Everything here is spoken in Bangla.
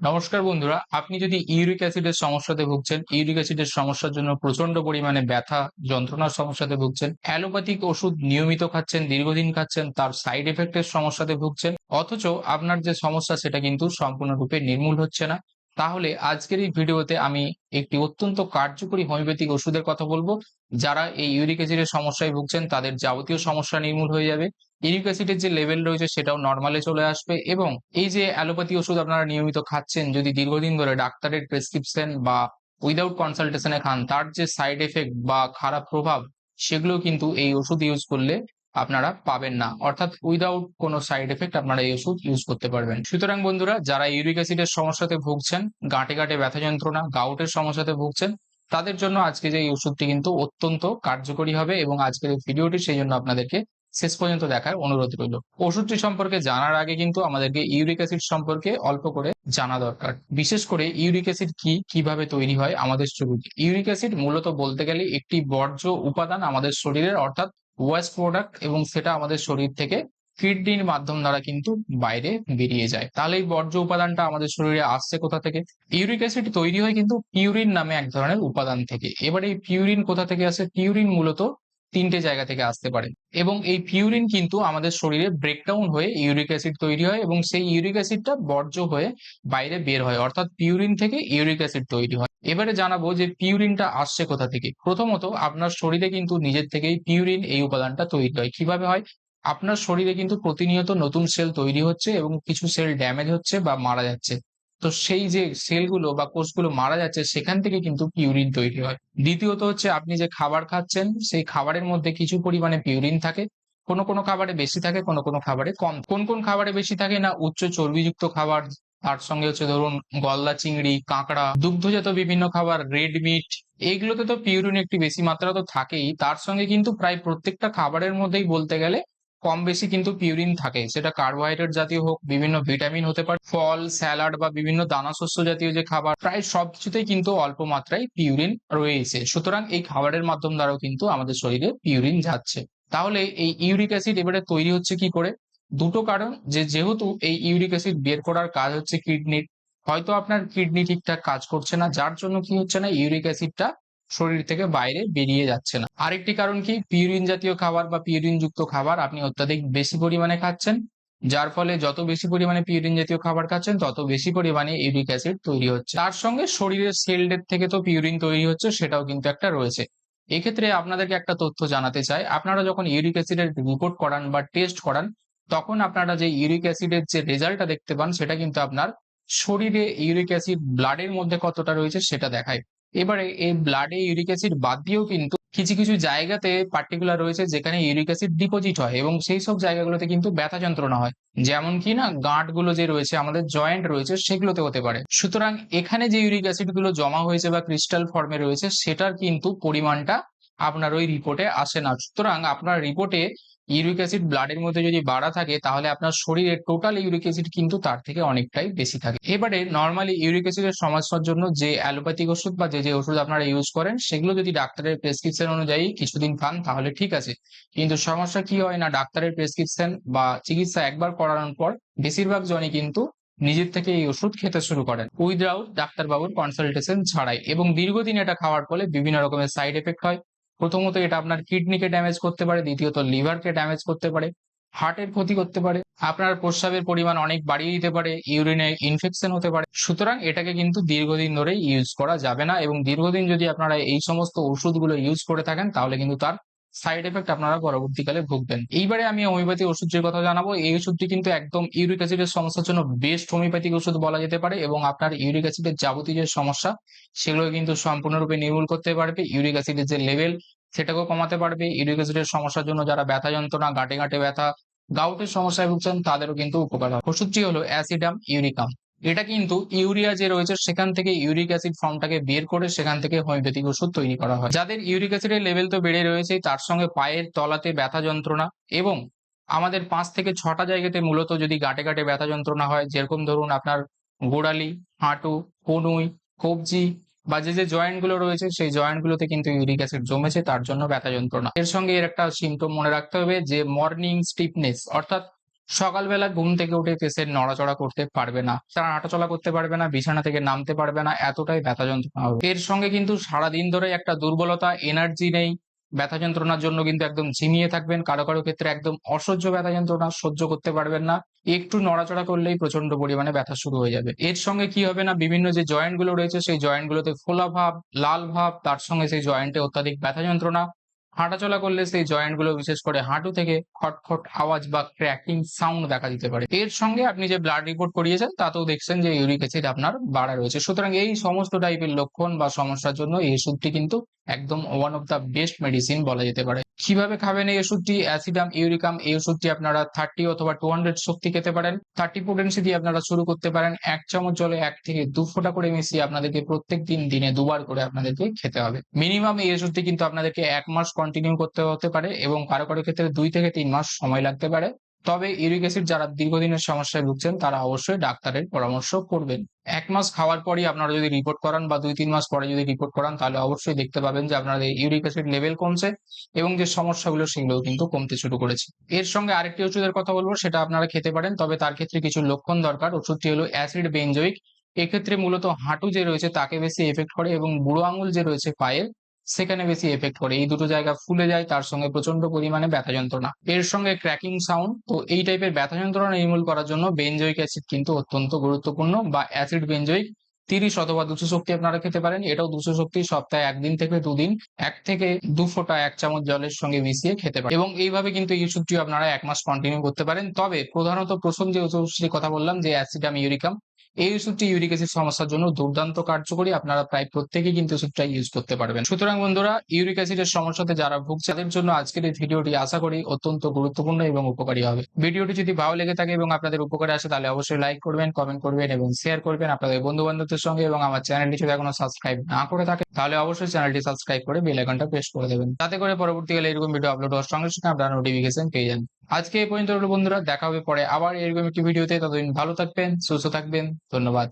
নমস্কার বন্ধুরা, আপনি যদি ইউরিক অ্যাসিডের সমস্যাতে ভুগছেন, ইউরিক অ্যাসিডের সমস্যার জন্য প্রচণ্ড পরিমাণে ব্যথা, যন্ত্রণার সমস্যাতে ভুগছেন, অ্যালোপ্যাথিক ওষুধ নিয়মিত খাচ্ছেন, দীর্ঘদিন খাচ্ছেন, তার সাইড এফেক্টের সমস্যাতে ভুগছেন, অথচ আপনার যে সমস্যা সেটা কিন্তু সম্পূর্ণরূপে নির্মূল হচ্ছে না। তাহলে আজকের এই ভিডিওতে আমি একটি অত্যন্ত কার্যকরী হোমিওপ্যাথিক ওষুধের কথা বলব। যারা এই ইউরিক অ্যাসিডের সমস্যায় ভুগছেন, তাদের যাবতীয় সমস্যা নির্মূল হয়ে যাবে। ইউরিক অ্যাসিডের যে লেভেল রয়েছে, সেটাও নর্মালে চলে আসবে এবং এই যে অ্যালোপ্যাথি ওষুধ আপনারা নিয়মিত খাচ্ছেন, যদি দীর্ঘদিন ধরে ডাক্তারের প্রেসক্রিপশন বা উইদাউট কনসালটেশনে খান, তার যে সাইড এফেক্ট বা খারাপ প্রভাব, সেগুলো কিন্তু এই ওষুধ ইউজ করলে আপনারা পাবেন না। অর্থাৎ উইদাউট কোনো সাইড এফেক্ট আপনারা এই ওষুধ ইউজ করতে পারবেন। সুতরাং বন্ধুরা, যারা ইউরিক অ্যাসিডের সমস্যাতে ভুগছেন, গাঁটে গাঁটে ব্যথা যন্ত্রণা গাউটের সমস্যাতে ভুগছেন, তাদের জন্য আজকে যে এই ওষুধটি কিন্তু অত্যন্ত কার্যকরী হবে এবং আজকের এই ভিডিওটি সেই জন্য আপনাদেরকে শেষ পর্যন্ত দেখার অনুরোধ রইল। ওষুধটি সম্পর্কে জানার আগে কিন্তু আমাদেরকে ইউরিক অ্যাসিড সম্পর্কে অল্প করে জানা দরকার। বিশেষ করে ইউরিক অ্যাসিড কি, কীভাবে তৈরি হয় আমাদের শরীরে। ইউরিক অ্যাসিড মূলত বলতে গেলে একটি বর্জ্য উপাদান আমাদের শরীরের, অর্থাৎ ওয়েস্ট প্রোডাক্ট এবং সেটা আমাদের শরীর থেকে কিডনির মাধ্যম দ্বারা কিন্তু বাইরে বেরিয়ে যায়। তাহলে এই বর্জ্য উপাদানটা আমাদের শরীরে আসছে কোথা থেকে? ইউরিক অ্যাসিড তৈরি হয় কিন্তু পিউরিন নামে এক ধরনের উপাদান থেকে। এবার এই পিউরিন কোথা থেকে আসে? পিউরিন মূলত তিনটে জায়গা থেকে আসতে পারে। এবং এই পিউরিন কিন্তু আমাদের শরীরে ব্রেকডাউন হয়ে ইউরিক অ্যাসিড তৈরি হয় এবং সেই ইউরিক অ্যাসিডটা বর্জ্য হয়ে বাইরে বের হয়, অর্থাৎ পিউরিন থেকে ইউরিক অ্যাসিড তৈরি হয়। এবারে জানাব যে পিউরিনটা আসছে কোথা থেকে? প্রথমত, আপনার শরীরে কিন্তু নিজের থেকেই পিউরিন এই উপাদানটা তৈরি হয়। কীভাবে হয়? আপনার শরীরে কিন্তু প্রতিনিয়ত নতুন সেল তৈরি হচ্ছে এবং কিছু সেল ড্যামেজ হচ্ছে বা মারা যাচ্ছে। তো সেই যে সেলগুলো বা কোষগুলো মারা যাচ্ছে, সেখান থেকে কিন্তু পিউরিন তৈরি হয়। দ্বিতীয়ত হচ্ছে, আপনি যে খাবার খাচ্ছেন, সেই খাবারের মধ্যে কিছু পরিমাণে পিউরিন থাকে। কোনো কোনো খাবারে বেশি থাকে, কোনো কোনো খাবারে কম। কোন কোন খাবারে বেশি থাকে না, উচ্চ চর্বিযুক্ত খাবার, তার সঙ্গে হচ্ছে ধরুন গলদা চিংড়ি, কাঁকড়া, দুগ্ধজাত বিভিন্ন খাবার রেড মিট এইগুলোতে তো পিউরিন একটি বেশি মাত্রা তো থাকেই। তার সঙ্গে কিন্তু প্রায় প্রত্যেকটা খাবারের মধ্যেই বলতে গেলে কম বেশি কিন্তু পিউরিন থাকে। সেটা কার্বোহাইড্রেট জাতীয় হোক, বিভিন্ন ভিটামিন হতে পারে, ফল স্যালাড বা বিভিন্ন দানা শস্য জাতীয় যে খাবার, প্রায় সবকিছুতেই কিন্তু অল্প মাত্রায় পিউরিন রয়েছে। সুতরাং এই খাবারের মাধ্যম দ্বারাও কিন্তু আমাদের শরীরে পিউরিন যাচ্ছে। তাহলে এই ইউরিক অ্যাসিড এবারে তৈরি হচ্ছে কি করে? দুটো কারণ, যে যেহেতু এই ইউরিক অ্যাসিড বের করার কাজ হচ্ছে কিডনির হয়তো আপনার কিডনি ঠিকঠাক কাজ করছে না, যার জন্য কি হচ্ছে না ইউরিক অ্যাসিডটা শরীর থেকে বাইরে বেরিয়ে যাচ্ছে না। আরেকটি কারণ কি? পিউরিন জাতীয় খাবার বা পিউরিন যুক্ত খাবার আপনি অত্যাধিক বেশি পরিমাণে খাচ্ছেন, যার ফলে যত বেশি পরিমাণে পিউরিন জাতীয় খাবার খাচ্ছেন, তত বেশি পরিমাণে ইউরিক অ্যাসিড তৈরি হচ্ছে। তার সঙ্গে শরীরের সেল ডেথ থেকে তো পিউরিন তৈরি হচ্ছে, সেটাও কিন্তু একটা রয়েছে। এক্ষেত্রে আপনাদেরকে একটা তথ্য জানাতে চাই। আপনারা যখন ইউরিক অ্যাসিডের রিপোর্ট করান বা টেস্ট করান, তখন আপনারা যে ইউরিক অ্যাসিডের যে রেজাল্টটা দেখতে পান, সেটা কিন্তু আপনার শরীরে ইউরিক অ্যাসিড ব্লাডের মধ্যে কতটা রয়েছে, সেটা দেখায়। এবারে এই ব্লাডে ইউরিক অ্যাসিড বাদ দিয়েও কিন্তু কিছু কিছু জায়গাতে পার্টিকুলার রয়েছে যেখানে ইউরিক অ্যাসিড ডিপোজিট হয় এবং সেই সব জায়গাগুলোতে কিন্তু ব্যথা যন্ত্রণা হয়। যেমন কি না, গাঁটগুলো যে রয়েছে, আমাদের জয়েন্ট রয়েছে, সেগুলোতে হতে পারে। সুতরাং এখানে যে ইউরিক অ্যাসিডগুলো জমা হয়েছে বা ক্রিস্টাল ফর্মে রয়েছে, সেটার কিন্তু পরিমাণটা আপনার ওই রিপোর্টে আসে না। সুতরাং আপনার রিপোর্টে ইউরিক অ্যাসিড ব্লাডের মধ্যে যদি বাড়া থাকে, তাহলে আপনার শরীরে টোটাল ইউরিক অ্যাসিড কিন্তু তার থেকে অনেকটাই বেশি থাকে। এবারে নর্মালি ইউরিক অ্যাসিডের সমস্যার জন্য যে অ্যালোপ্যাথিক ওষুধ বা যে যে ওষুধ আপনারা ইউজ করেন, সেগুলো যদি ডাক্তারের প্রেসক্রিপশন অনুযায়ী কিছুদিন খান, তাহলে ঠিক আছে। কিন্তু সমস্যা কি হয় না, ডাক্তারের প্রেসক্রিপশন বা চিকিৎসা একবার করানোর পর বেশিরভাগ জনই কিন্তু নিজের থেকে এই ওষুধ খেতে শুরু করেন। উইদাউট ডাক্তারবাবুর কনসালটেশন ছাড়াই। এবং দীর্ঘদিন এটা খাওয়ার ফলে বিভিন্ন রকমের সাইড এফেক্ট হয়। প্রথমত এটা আপনার কিডনিকে ড্যামেজ করতে পারে, দ্বিতীয়ত লিভারকে ড্যামেজ করতে পারে হার্টের ক্ষতি করতে পারে, আপনার প্রস্রাবের পরিমাণ অনেক বাড়িয়ে দিতে পারে ইউরিনে ইনফেকশন হতে পারে। সুতরাং এটাকে কিন্তু দীর্ঘদিন ধরে ইউজ করা যাবে না এবং দীর্ঘদিন যদি আপনারা এই সমস্ত ওষুধগুলো ইউজ করে থাকেন, তাহলে কিন্তু তার সাইড এফেক্ট আপনারা পরবর্তীকালে ভুগবেন। এইবারে আমি হোমিওপ্যাথি ওষুধের কথা জানাব। এই ওষুধটি কিন্তু একদম ইউরিক অ্যাসিডের সমস্যার জন্য বেস্ট হোমিওপ্যাথিক ওষুধ বলা যেতে পারে এবং আপনার ইউরিক অ্যাসিডের যাবতীয় যে সমস্যা, সেগুলো কিন্তু সম্পূর্ণরূপে নির্মূল করতে পারবে। ইউরিক অ্যাসিডের যে লেভেল সেটাকেও কমাতে পারবে। ইউরিক অ্যাসিডের সমস্যার জন্য যারা ব্যথা যন্ত্রণা গাঁটে গাঁটে ব্যথা গাউটের সমস্যায় ভুগছেন, তাদেরও কিন্তু উপকার হয় ওষুধটি হলো অ্যাসিডাম ইউরিকাম। এটা কিন্তু ইউরিয়া যে রয়েছে, সেখান থেকে ইউরিক অ্যাসিড ফর্মটাকে বের করে সেখান থেকে হোমিওপ্যাথিক ওষুধ তৈরি করা হয়। যাদের ইউরিক অ্যাসিডের লেভেল তো বেড়ে রয়েছে, তার সঙ্গে পায়ের তলাতে ব্যথা যন্ত্রণা এবং আমাদের পাঁচ থেকে ছটা জায়গাতে মূলত যদি গাঁটে গাঁটে ব্যথা যন্ত্রণা হয়, যেরকম ধরুন আপনার গোড়ালি, হাঁটু, কনুই, কবজি বা যে যে জয়েন্টগুলো রয়েছে, সেই জয়েন্ট গুলোতে কিন্তু ইউরিক অ্যাসিড জমেছে, তার জন্য ব্যথা যন্ত্রণা। এর সঙ্গে এর একটা সিমটম মনে রাখতে হবে যে মর্নিং স্টিফনেস অর্থাৎ সকালবেলা ঘুম থেকে উঠে পেশেন্ট নড়াচড়া করতে পারবে না। তারা হাঁটাচলা করতে পারবে না, বিছানা থেকে নামতে পারবে না, এতটাই ব্যথা যন্ত্রণা হবে। এর সঙ্গে কিন্তু সারাদিন ধরে একটা দুর্বলতা এনার্জি নেই। ব্যথা যন্ত্রণার জন্য কিন্তু একদম ঝিমিয়ে থাকবেন। কারও কারও ক্ষেত্রে একদম অসহ্য ব্যথা যন্ত্রণা সহ্য করতে পারবেন না। একটু নড়াচড়া করলেই প্রচণ্ড পরিমাণে ব্যথা শুরু হয়ে যাবে। এর সঙ্গে কি হবে না, বিভিন্ন যে জয়েন্টগুলো রয়েছে, সেই জয়েন্ট গুলোতে ফোলা ভাব, লাল ভাব, তার সঙ্গে সেই জয়েন্টে অত্যাধিক ব্যথা যন্ত্রণা হাঁটাচলা করলে সেই জয়েন্টগুলো, বিশেষ করে হাঁটু থেকে খটখট আওয়াজ বা ক্র্যাকিং সাউন্ড দেখা দিতে পারে। এর সঙ্গে আপনি যে ব্লাড রিপোর্ট করিয়েছেন, তাতেও দেখছেন যে ইউরিক অ্যাসিড আপনার বাড়া রয়েছে। সুতরাং এই সমস্ত টাইপের লক্ষণ বা সমস্যার জন্য এই ওষুধটি কিন্তু একদম one of the best medicine বলা যেতে পারে। কীভাবে খাবেন এই ওষুধটি? অ্যাসিডাম ইউরিকাম এই ওষুধটি আপনারা থার্টি অথবা টু হান্ড্রেড শক্তি খেতে পারেন। থার্টি পোটেন্সি দিয়ে আপনারা শুরু করতে পারেন। এক চামচ জলে এক থেকে দু ফোঁটা করে মিশিয়ে আপনাদেরকে প্রত্যেক দিন দিনে দুবার করে আপনাদেরকে খেতে হবে। মিনিমাম এই ওষুধটি কিন্তু আপনাদেরকে এক মাস কন্টিনিউ করতে হতে পারে এবং কারও কারও ক্ষেত্রে দুই থেকে তিন মাস সময় লাগতে পারে। তবে ইউরিক অ্যাসিড যারা দীর্ঘদিনের সমস্যায় ভুগছেন, তারা অবশ্যই ডাক্তারের পরামর্শ করবেন। এক মাস খাওয়ার পরই আপনারা যদি রিপোর্ট করান বা দুই তিন মাস পরে যদি রিপোর্ট করান, তাহলে অবশ্যই দেখতে পাবেন যে আপনাদের ইউরিক অ্যাসিড লেভেল কমছে এবং যে সমস্যাগুলো, সেগুলো কিন্তু কমতে শুরু করেছে। এর সঙ্গে আরেকটি ওষুধের কথা বলব, সেটা আপনারা খেতে পারেন, তবে তার ক্ষেত্রে কিছু লক্ষণ দরকার। ওষুধটি হলো অ্যাসিড বেঞ্জয়িক এক্ষেত্রে মূলত হাঁটু যে রয়েছে, তাকে বেশি এফেক্ট করে এবং বুড়ো আঙুল যে রয়েছে, পায়ের সেখানে বেশি এফেক্ট করে। এই দুটো জায়গা ফুলে যায়, তার সঙ্গে প্রচণ্ড পরিমাণে ব্যথা যন্ত্রণা। এর সঙ্গে ক্র্যাকিং সাউন্ড তো এই টাইপের ব্যথা যন্ত্রণা নির্মূল করার জন্য বেঞ্জয়িক অ্যাসিড কিন্তু অত্যন্ত গুরুত্বপূর্ণ বা অ্যাসিড বেঞ্জয়িক তিরিশ অথবা দুশো শক্তি আপনারা খেতে পারেন। এটাও দুশো শক্তি সপ্তাহে একদিন থেকে দুদিন, এক থেকে দু ফোঁটা এক চামচ জলের সঙ্গে মিশিয়ে খেতে পারেন। এবং এইভাবে কিন্তু এই ওষুধটিও আপনারা এক মাস কন্টিনিউ করতে পারেন। তবে প্রধানত প্রথম যে কথা বললাম, যে অ্যাসিডাম ইউরিকাম এই ওষুধটি ইউরিক অ্যাসিড সমস্যার জন্য দুর্দান্ত কার্যকরী। আপনারা প্রায় প্রত্যেকেই কিন্তু ওষুধটা ইউজ করতে পারবেন। সুতরাং বন্ধুরা, ইউরিক অ্যাসিডের সমস্যাতে যারা ভুগছে, তাদের জন্য আজকের এই ভিডিওটি আশা করি অত্যন্ত গুরুত্বপূর্ণ এবং উপকারী হবে। ভিডিওটি যদি ভালো লেগে থাকে এবং আপনাদের উপকারে আসে, তাহলে অবশ্যই লাইক করবেন কমেন্ট করবেন এবং শেয়ার করবেন আপনাদের বন্ধু বান্ধবদের সঙ্গে এবং আমার চ্যানেলটি যদি এখনও সাবস্ক্রাইব না করে থাকে তাহলে অবশ্যই চ্যানেলটি সাবস্ক্রাইব করে বেল আইকনটা প্রেস করে দেবেন। তাতে করে পরবর্তীকালে এরকম ভিডিও আপলোড হওয়ার সঙ্গে সঙ্গে আপনারা নোটিফিকেশন পেয়ে যান। আজকে এই পর্যন্ত বন্ধুরা, দেখা হবে পরে আবার এরকম একটি ভিডিওতে। ততদিন ভালো থাকবেন, সুস্থ থাকবেন, ধন্যবাদ।